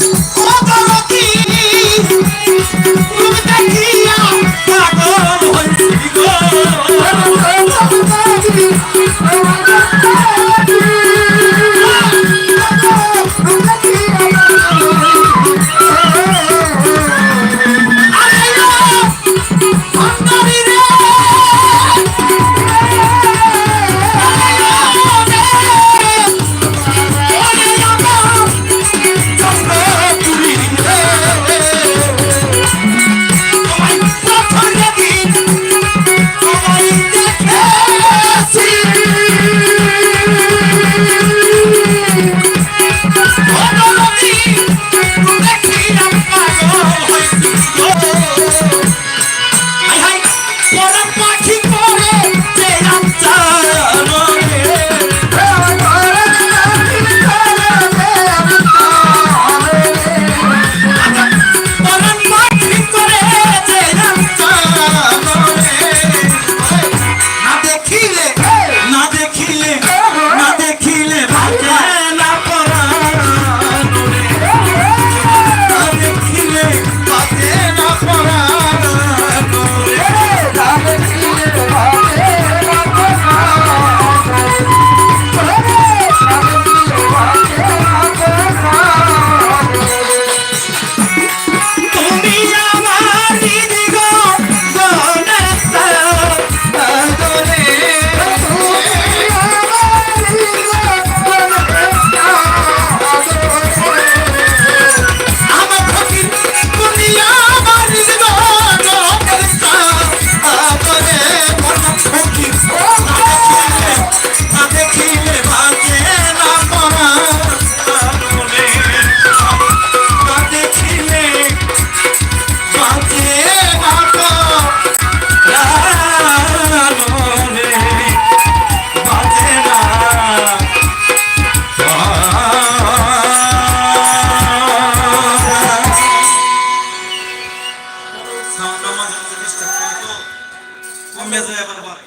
Thank you. Sound আমাদের প্রতিষ্ঠা করতো কমে যায় আবার